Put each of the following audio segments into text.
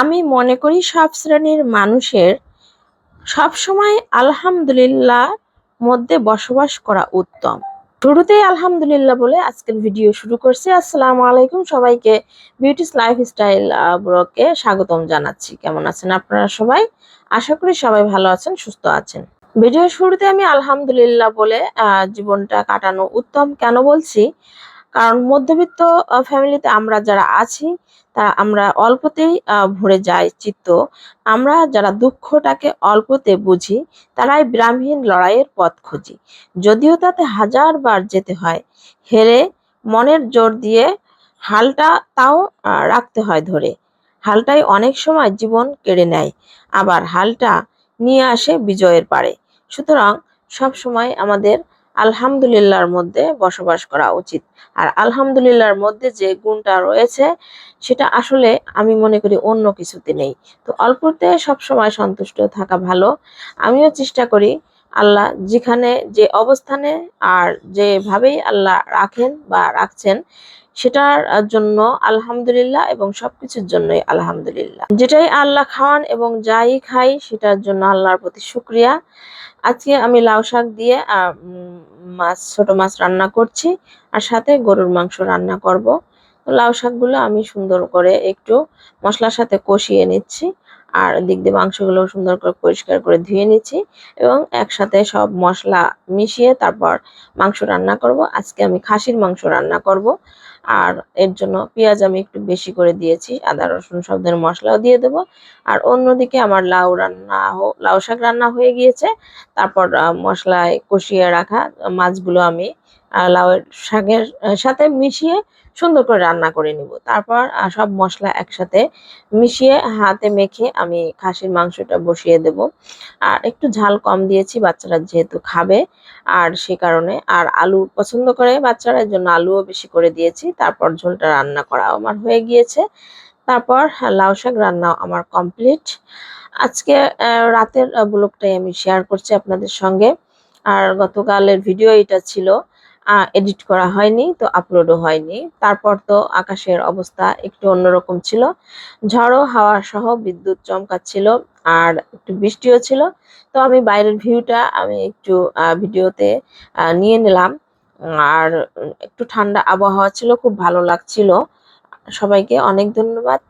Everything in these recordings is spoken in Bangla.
আমি মনে করি সব শ্রেণির মানুষের সবসময় আলহামদুলিল্লাহ মধ্যে বসবাস করা উত্তম। শুরুতেই আলহামদুলিল্লাহ বলে আজকের ভিডিও শুরু করছি। আসসালামু আলাইকুম সবাইকে। বিউটিস লাইফ স্টাইল ব্লগে স্বাগতম জানাচ্ছি। কেমন আছেন আপনারা সবাই? আশা করি সবাই ভালো আছেন, সুস্থ আছেন। ভিডিও শুরুতে আমি আলহামদুলিল্লাহ বলে জীবনটা কাটানো উত্তম কেন বলছি? কারণ মধ্যবিত্ত ফ্যামিলিতে আমরা যারা আছি তা আমরা অল্পতেই ভরে যাই চিত্ত। আমরা যারা দুঃখটাকে অল্পতে বুঝি, তারাই ব্রাহ্মীণ লড়াইয়ের পথ খুঁজি। যদিও তাতে হাজার বার যেতে হয়, হেরে মনের জোর দিয়ে হালটা তাও রাখতে হয় ধরে। হালটাই অনেক সময় জীবন কেড়ে নেয়, আবার হালটা নিয়ে আসে বিজয়ের পারে। সুতরাং সব সময় আমাদের আলহামদুলিল্লাহর মধ্যে বসবাস করা উচিত। আর আলহামদুলিল্লাহর মধ্যে যে গুণটা রয়েছে, সেটা আসলে আমি মনে করি অন্য কিছুতে নেই। তো অল্পতে সব সময় সন্তুষ্ট থাকা ভালো। আমিও চেষ্টা করি আল্লাহ যেখানে যে অবস্থানে আর যেভাবেই আল্লাহ রাখেন বা রাখছেন, সেটার জন্য আলহামদুলিল্লাহ এবং সবকিছুর জন্যই আলহামদুলিল্লাহ। যেটাই আল্লাহ খাওয়ান এবং যাই খাই, সেটার জন্য আল্লাহর প্রতি শুক্রিয়া। আজকে আমি লাউ শাক দিয়ে মাছ, ছোট মাছ রান্না করছি আর সাথে গরুর মাংস রান্না করব। তো লাউ শাকগুলো আমি সুন্দর করে একটু মশলার সাথে কষিয়ে নিচ্ছি। আর দিক দিয়ে মাংসগুলো সুন্দর করে পরিষ্কার করে ধুয়ে নিচ্ছি এবং একসাথে সব মশলা মিশিয়ে তারপর মাংস রান্না করব। আজকে আমি খাসির মাংস রান্না করব। আর এর জন্য পেঁয়াজ আমি একটু বেশি করে দিয়েছি, আদা, রসুন সব ধরনের মশলাও দিয়ে দেবো। আর অন্যদিকে আমার লাউ রান্না লাউ শাক রান্না হয়ে গিয়েছে। তারপর মশলায় কষিয়ে রাখা মাছগুলো আমি লাউয়ের শাকের সাথে মিশিয়ে সুন্দর করে রান্না করে নিব। তারপর সব মশলা একসাথে মিশিয়ে হাতে মেখে আমি খাসির মাংসটা বসিয়ে দেব। আর একটু ঝাল কম দিয়েছি, বাচ্চারা যেহেতু খাবে, আর সে কারণে। আর আলু পছন্দ করে বাচ্চারা জন্য আলুও বেশি করে দিয়েছি। তারপর ঝোলটা রান্না করা আমার হয়ে গিয়েছে। তারপর লাউ শাক রান্না আমার কমপ্লিট। আজকে রাতের ব্লগটাই আমি শেয়ার করছি আপনাদের সঙ্গে। আর গতকালের ভিডিও এটা ছিল। এডিট করা হয়নি, তো আপলোডও হয়নি। তারপর তো আকাশের অবস্থা একটু অন্যরকম ছিল। ঝড়ো হাওয়া সহ বিদ্যুৎ চমকাচ্ছিল আর একটু বৃষ্টিও ছিল। তো আমি বাইরের ভিউটা আমি একটু ভিডিওতে নিয়ে নিলাম। আর একটু ঠান্ডা আবহাওয়া ছিল, খুব ভালো লাগছিল। সবাইকে অনেক ধন্যবাদ।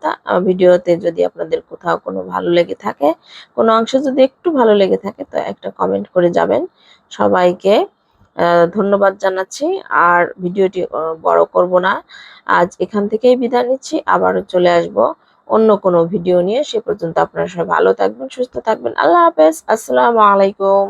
ভিডিওতে যদি আপনাদের কোথাও কোনো ভালো লেগে থাকে, কোনো অংশ যদি একটু ভালো লেগে থাকে, তো একটা কমেন্ট করে যাবেন। সবাইকে ধন্যবাদ জানাচ্ছি। আর ভিডিওটি বড় করব না। আজ এখান থেকেই বিদায় নিচ্ছি। আবার চলে আসব অন্য কোনো ভিডিও নিয়ে। সে পর্যন্ত আপনারা সবাই ভালো থাকবেন, সুস্থ থাকবেন। আল্লাহ হাফেজ। আসসালামু আলাইকুম।